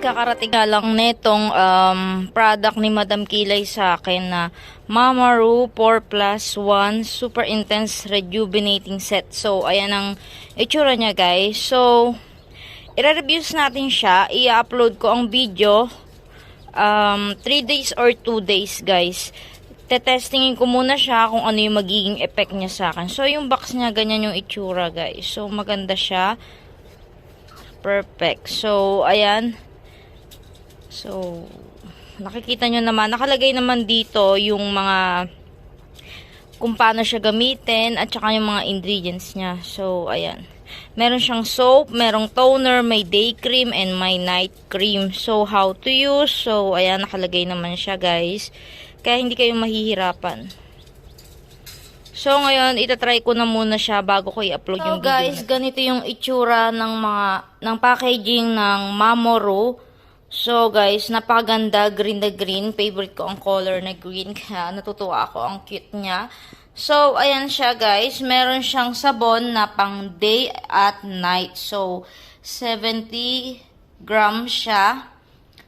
kakarating lang netong um, product ni Madam Kilay sa akin na Mamaru 4 plus 1 Super Intense Rejuvenating Set. So, ayan ang itsura niya guys. So, i-reviews natin siya. I-upload ko ang video um, 3 days or 2 days guys. Tetestingin ko muna siya kung ano yung magiging effect niya sa akin. So, yung box niya, ganyan yung itsura guys. So, maganda siya. Perfect. So, ayan. So, nakikita nyo naman. Nakalagay naman dito yung mga kung paano siya gamitin at saka yung mga ingredients niya. So, ayan. Meron siyang soap, merong toner, may day cream, and may night cream. So, how to use. So, ayan, nakalagay naman siya, guys. Kaya hindi kayo mahihirapan. So, ngayon, itatry ko na muna siya bago ko i-upload So, yung video. guys, ganito yung itsura ng mga, ng packaging ng Mamoro. So, guys, napakaganda. Green na green. Favorite ko ang color na green. Kaya natutuwa ako. Ang cute niya. So, ayan siya, guys. Meron siyang sabon na pang day at night. So, 70 grams siya.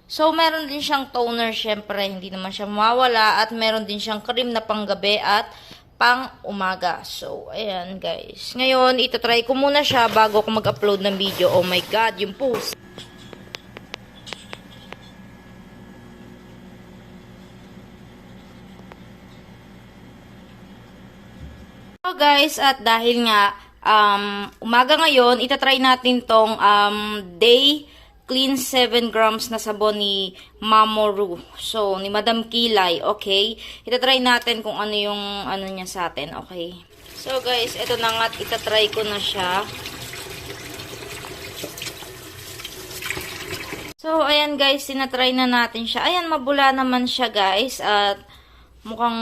So, meron din siyang toner, syempre, hindi naman siya mawawala. At meron din siyang cream na panggabi at pang umaga. So, ayan guys. Ngayon, itatry ko muna siya bago ako mag-upload ng video. Oh my God, yung post. Guys, at dahil nga um, umaga ngayon, itatry natin tong um, day clean 7 grams na sabon ni Mamoru. So, ni Madam Kilay, okay? Itatry natin kung ano yung ano niya sa atin, okay? So guys, ito na nga, itatry ko na siya. So, ayan guys, sinatry na natin siya. Ayan, mabula naman siya guys. At mukhang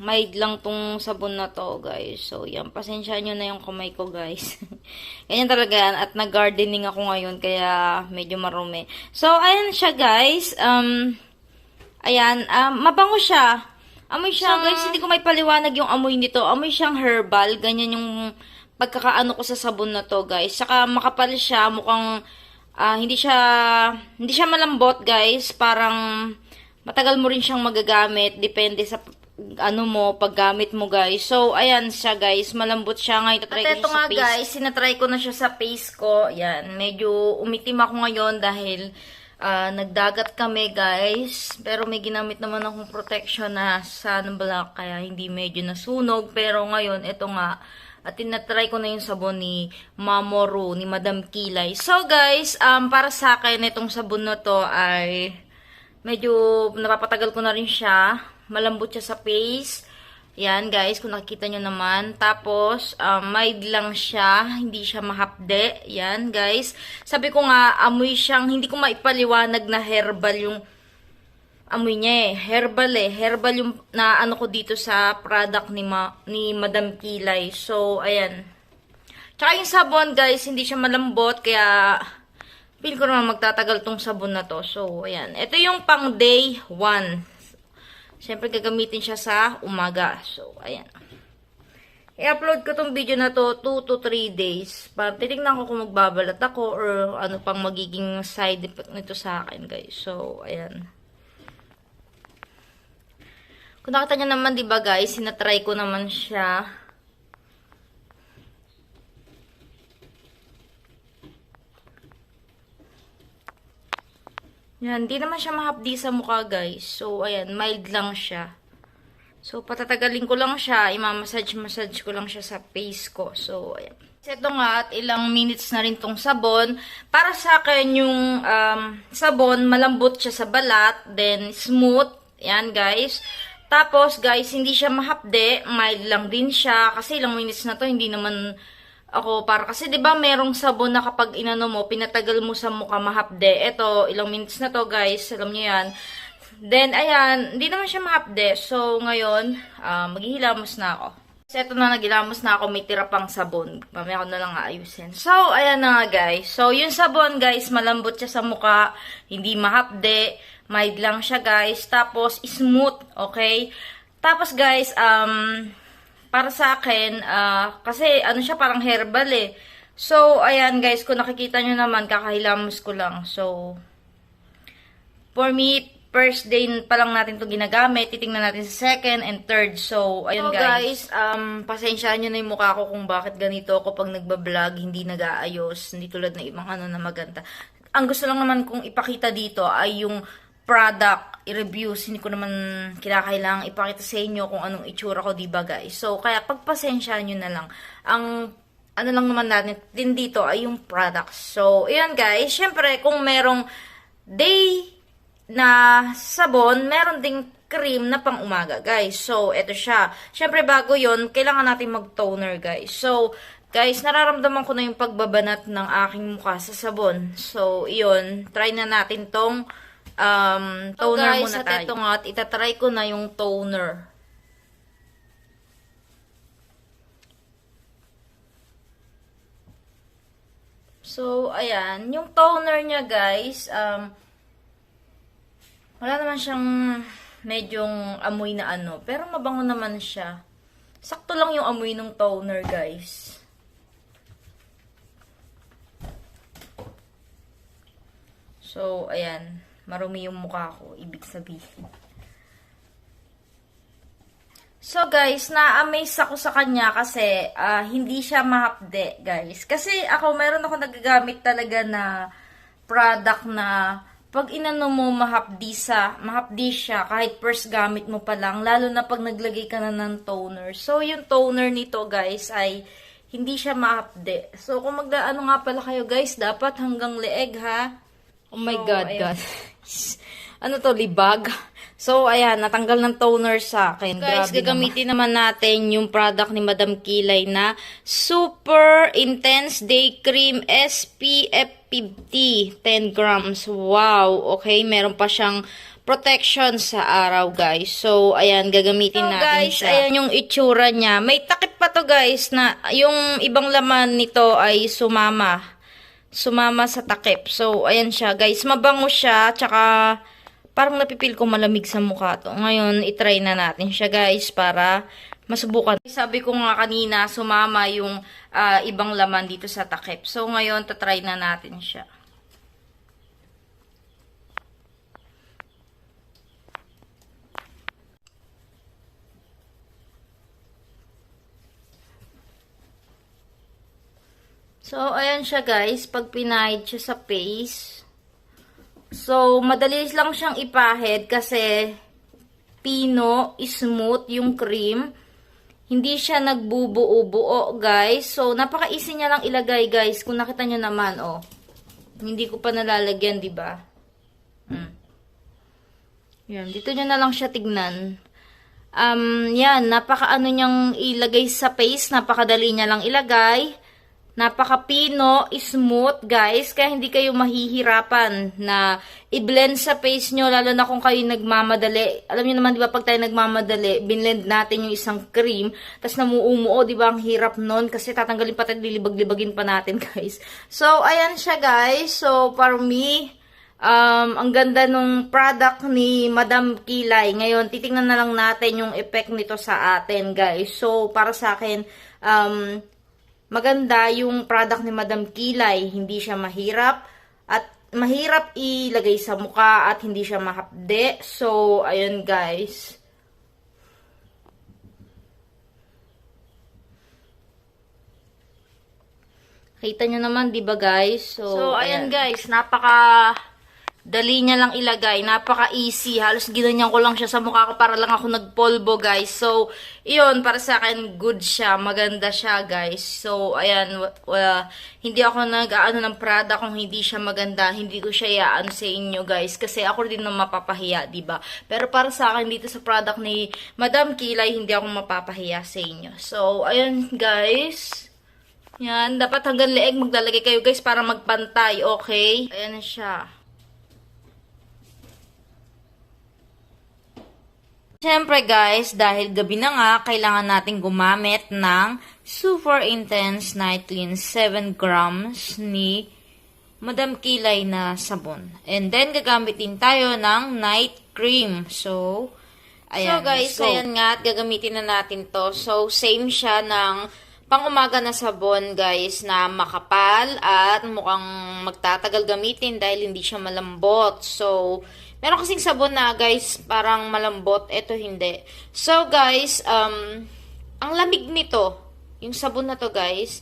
mild lang tong sabon na to guys. So, yan. Pasensya nyo na yung kamay ko guys. Ganyan talaga yan. At nag-gardening ako ngayon kaya medyo marumi. So, ayan siya guys. Um, ayan. Um, mabango siya. Amoy siya guys. Hindi ko may paliwanag yung amoy nito. Amoy siyang herbal. Ganyan yung pagkakaano ko sa sabon na to guys. Saka makapal siya. Mukhang Ah, hindi siya hindi siya malambot, guys. Parang matagal mo rin siyang magagamit depende sa ano mo, paggamit mo, guys. So, ayan siya, guys. Malambot siya. Ngayon, tatry At sa nga, face. guys, sinatry ko na siya sa face ko. Yan. Medyo umitim ako ngayon dahil ah, nagdagat kami, guys. Pero may ginamit naman akong protection na sunblock. Kaya hindi medyo nasunog. Pero ngayon, ito nga, at tinatry ko na yung sabon ni Mamoru, ni Madam Kilay. So guys, um, para sa akin, itong sabon na to ay medyo napapatagal ko na rin siya. Malambot siya sa face. Yan guys, kung nakikita nyo naman. Tapos, um, mild lang siya. Hindi siya mahapde. Yan guys. Sabi ko nga, amoy siyang, hindi ko maipaliwanag na herbal yung amoy niya eh. Herbal eh. Herbal yung na ano ko dito sa product ni, Ma, ni Madam Kilay. So, ayan. Tsaka yung sabon, guys, hindi siya malambot. Kaya, feel ko naman magtatagal tong sabon na to. So, ayan. Ito yung pang day 1. Siyempre, gagamitin siya sa umaga. So, ayan. I-upload ko tong video na to 2 to 3 days. Para titignan ko kung magbabalat ako or ano pang magiging side effect nito sa akin, guys. So, ayan. Kung nakita nyo naman, di ba guys, sinatry ko naman siya. Yan, di naman siya mahapdi sa mukha guys. So, ayan, mild lang siya. So, patatagalin ko lang siya, imamassage-massage ko lang siya sa face ko. So, ayan. Ito nga at ilang minutes na rin tong sabon. Para sa akin yung um, sabon, malambot siya sa balat, then smooth. Yan guys. Tapos, guys, hindi siya mahapde. Mild lang din siya. Kasi ilang minutes na to, hindi naman ako para kasi 'di ba merong sabon na kapag inano mo pinatagal mo sa mukha mahapde. Ito ilang minutes na to guys, alam niyo 'yan. Then ayan, hindi naman siya mahapde. So ngayon, uh, maghihilamos na ako. So ito na naghilamos na ako, may tira pang sabon. Mamaya ko na lang aayusin. So ayan na nga guys. So yung sabon guys, malambot siya sa mukha, hindi mahapde, mild lang siya guys. Tapos smooth, okay? Tapos guys, um para sa akin, ah, kasi ano siya parang herbal eh. So, ayan guys, kung nakikita nyo naman, kakahilamos ko lang. So, for me, first day pa lang natin to ginagamit. Titingnan natin sa second and third. So, ayun So, guys. um, pasensyaan nyo na yung mukha ko kung bakit ganito ako pag nagbablog, hindi nag-aayos. Hindi tulad ng ibang ano na maganda. Ang gusto lang naman kong ipakita dito ay yung product i-reviews. Hindi ko naman kinakailangan ipakita sa inyo kung anong itsura ko, di ba guys? So, kaya pagpasensyaan nyo na lang. Ang ano lang naman natin din dito ay yung products. So, ayan guys. Syempre, kung merong day na sabon, meron ding cream na pang umaga, guys. So, eto siya. Syempre, bago yon kailangan natin mag-toner, guys. So, guys, nararamdaman ko na yung pagbabanat ng aking mukha sa sabon. So, iyon. Try na natin tong um, toner guys, muna at tayo. Ito nga, at itatry ko na yung toner. So, ayan. Yung toner niya, guys, um, wala naman siyang medyong amoy na ano. Pero mabango naman siya. Sakto lang yung amoy ng toner, guys. So, ayan. Marumi yung mukha ko, ibig sabihin. So guys, na-amaze ako sa kanya kasi ah, hindi siya mahapde, guys. Kasi ako, meron ako nagagamit talaga na product na pag inano mo mahapdi sa, mahapdi siya kahit first gamit mo pa lang, lalo na pag naglagay ka na ng toner. So yung toner nito, guys, ay hindi siya mahapde. So kung magdaano nga pala kayo, guys, dapat hanggang leeg ha. Oh my So, God, ayan. guys. ano to, libag? So, ayan, natanggal ng toner sa akin. Guys, Grabe gagamitin naman natin yung product ni Madam Kilay na Super Intense Day Cream SPF 50, 10 grams. Wow, okay, meron pa siyang protection sa araw, guys. So, ayan, gagamitin So, natin guys, siya. Ayan yung itsura niya. May takip pa to, guys, na yung ibang laman nito ay sumama sumama sa takip. So, ayan siya, guys. Mabango siya, tsaka parang napipil ko malamig sa mukha to. Ngayon, itry na natin siya, guys, para masubukan. Sabi ko nga kanina, sumama yung ah, ibang laman dito sa takip. So, ngayon, tatry na natin siya. So, ayan siya guys, pag pinahid siya sa face. So, madali lang siyang ipahid kasi pino, smooth yung cream. Hindi siya nagbubuo-buo guys. So, napaka-easy niya lang ilagay guys. Kung nakita nyo naman, oh. Hindi ko pa nalalagyan, di ba? Hmm. Yan, dito nyo na lang siya tignan. Um, yan, napaka-ano niyang ilagay sa face. Napakadali niya lang ilagay. Napaka-pino, smooth, guys. Kaya hindi kayo mahihirapan na i-blend sa face nyo, lalo na kung kayo nagmamadali. Alam niyo naman, di ba, pag tayo nagmamadali, binlend natin yung isang cream, tapos namuumuo, di ba, ang hirap nun, kasi tatanggalin pa tayo, lilibag-libagin pa natin, guys. So, ayan siya, guys. So, for me, um, ang ganda nung product ni Madam Kilay. Ngayon, titingnan na lang natin yung effect nito sa atin, guys. So, para sa akin, um, maganda yung product ni Madam Kilay. Hindi siya mahirap at mahirap ilagay sa mukha at hindi siya mahapde. So, ayun guys. Kita nyo naman, di ba guys? So, ayan guys, napaka dali niya lang ilagay. Napaka-easy. Halos ginanyan ko lang siya sa mukha ko para lang ako nagpolbo, guys. So, iyon, para sa akin, good siya. Maganda siya, guys. So, ayan, wala, hindi ako nag-ano ng Prada kung hindi siya maganda. Hindi ko siya iaan sa inyo, guys. Kasi ako din na mapapahiya, ba Pero para sa akin, dito sa product ni Madam Kilay, hindi ako mapapahiya sa inyo. So, ayan, guys. Yan, dapat hanggang leeg maglalagay kayo, guys, para magpantay, okay? Ayan na siya. Siyempre guys, dahil gabi na nga, kailangan natin gumamit ng Super Intense Night Clean 7 grams ni Madam Kilay na sabon. And then, gagamitin tayo ng night cream. So, ayan. So, guys, go. ayan nga, at gagamitin na natin to. So, same siya ng pang umaga na sabon guys na makapal at mukhang magtatagal gamitin dahil hindi siya malambot. So, meron kasing sabon na guys parang malambot, ito hindi. So guys, um, ang lamig nito, yung sabon na to guys,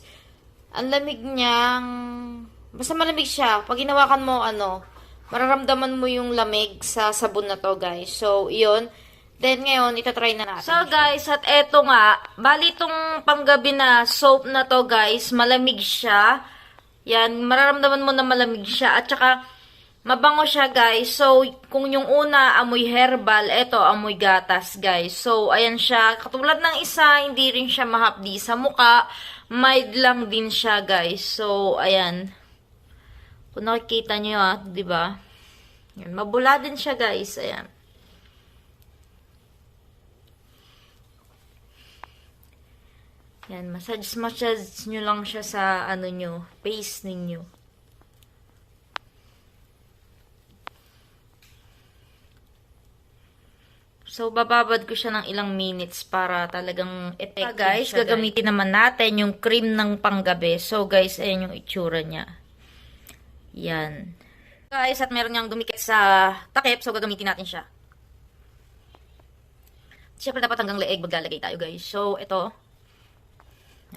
ang lamig niyang, basta malamig siya. Pag ginawakan mo ano, mararamdaman mo yung lamig sa sabon na to guys. So, iyon. Then ngayon, itatry na natin. So guys, at eto nga, bali itong panggabi na soap na to guys, malamig siya. Yan, mararamdaman mo na malamig siya. At saka, mabango siya guys. So, kung yung una, amoy herbal, eto, amoy gatas guys. So, ayan siya. Katulad ng isa, hindi rin siya mahapdi sa muka. Mild lang din siya guys. So, ayan. Kung nakikita nyo ah, ba? Yan, mabula din siya guys. Ayan. Yan, massage massage nyo lang siya sa ano nyo, face ninyo. So, bababad ko siya ng ilang minutes para talagang effective guys, siya, guys. gagamitin naman natin yung cream ng panggabi. So, guys, ayan yung itsura niya. Yan. Guys, at meron niyang dumikit sa takip, so gagamitin natin siya. Siyempre, dapat hanggang leeg maglalagay tayo, guys. So, ito.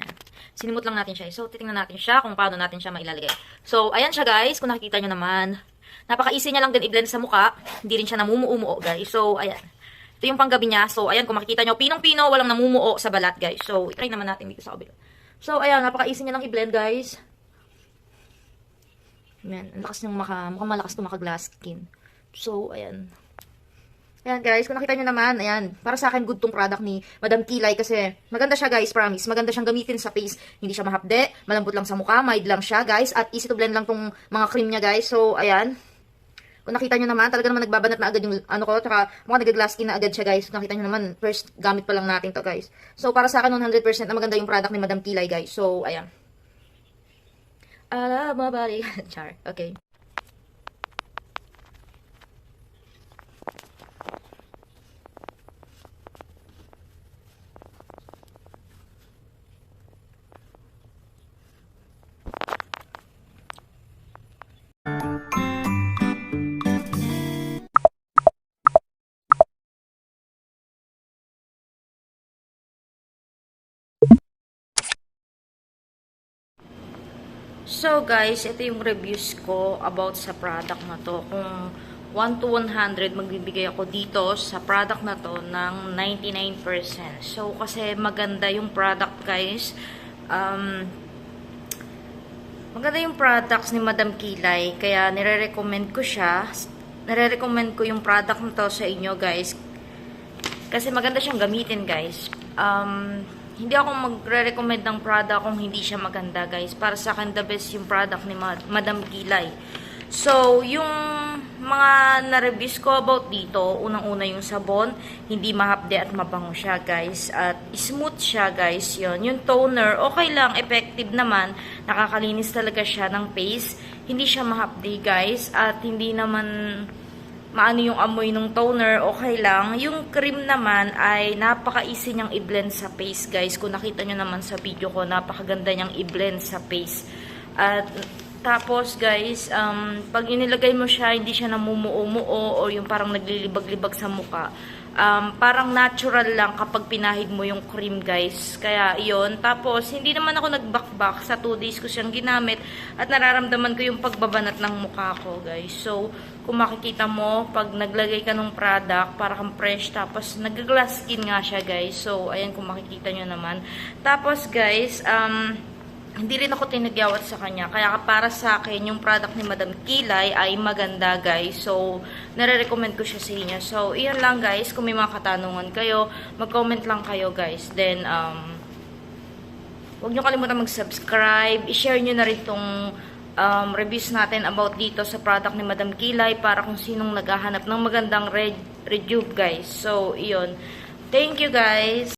Yan. Sinimot lang natin siya. So, titingnan natin siya kung paano natin siya mailalagay. So, ayan siya, guys. Kung nakikita nyo naman. Napaka-easy niya lang din i-blend sa muka. Hindi rin siya namumuumuo, guys. So, ayan. Ito yung panggabi niya. So, ayan, kung makikita nyo, pinong-pino, walang namumuo sa balat, guys. So, try naman natin dito sa kabila. So, ayan, napaka-easy niya lang i-blend, guys. Ayan, ang lakas niyang maka, mukhang malakas to maka-glass skin. So, ayan. Ayan guys, kung nakita nyo naman, ayan, para sa akin good tong product ni Madam Kilay kasi maganda siya guys, promise. Maganda siyang gamitin sa face, hindi siya mahapde, malambot lang sa mukha, mild lang siya guys, at easy to blend lang tong mga cream niya guys. So, ayan. Kung nakita nyo naman, talaga naman nagbabanat na agad yung ano ko, tsaka mukhang nag-glass skin na agad siya guys. Nakita nyo naman, first gamit pa lang natin to guys. So, para sa akin 100% na maganda yung product ni Madam Kilay guys. So, ayan. Alam mo ba? Char. Okay. So guys, ito yung reviews ko about sa product na to. Kung 1 to 100, magbibigay ako dito sa product na to ng 99%. So kasi maganda yung product guys. Um, maganda yung products ni Madam Kilay. Kaya nire-recommend ko siya. Nire-recommend ko yung product na to sa inyo guys. Kasi maganda siyang gamitin guys. Um, hindi ako magre-recommend ng product kung hindi siya maganda, guys. Para sa akin, the best yung product ni Ma- Madam Kilay. So, yung mga na-reviews ko about dito, unang-una yung sabon, hindi mahapde at mabango siya, guys. At smooth siya, guys. Yun. Yung toner, okay lang, effective naman. Nakakalinis talaga siya ng face. Hindi siya mahapde, guys. At hindi naman maano yung amoy ng toner, okay lang. Yung cream naman ay napaka-easy niyang i-blend sa face, guys. Kung nakita nyo naman sa video ko, napakaganda niyang i-blend sa face. At tapos, guys, um, pag inilagay mo siya, hindi siya namumuo-muo o yung parang naglilibag-libag sa muka. Um, parang natural lang kapag pinahid mo yung cream, guys. Kaya, yon Tapos, hindi naman ako nagbakbak. Sa 2 days ko siyang ginamit at nararamdaman ko yung pagbabanat ng mukha ko, guys. So, kung makikita mo, pag naglagay ka ng product, para kang fresh, tapos nag-glass skin nga siya, guys. So, ayan kung makikita nyo naman. Tapos, guys, um, hindi rin ako tinagyawat sa kanya. Kaya para sa akin, yung product ni Madam Kilay ay maganda, guys. So, nare-recommend ko siya sa inyo. So, iyan lang, guys. Kung may mga katanungan kayo, mag-comment lang kayo, guys. Then, um, huwag nyo kalimutan mag-subscribe. I-share nyo na rin tong um, reviews natin about dito sa product ni Madam Kilay para kung sinong naghahanap ng magandang red, rejuve, guys. So, iyon. Thank you, guys.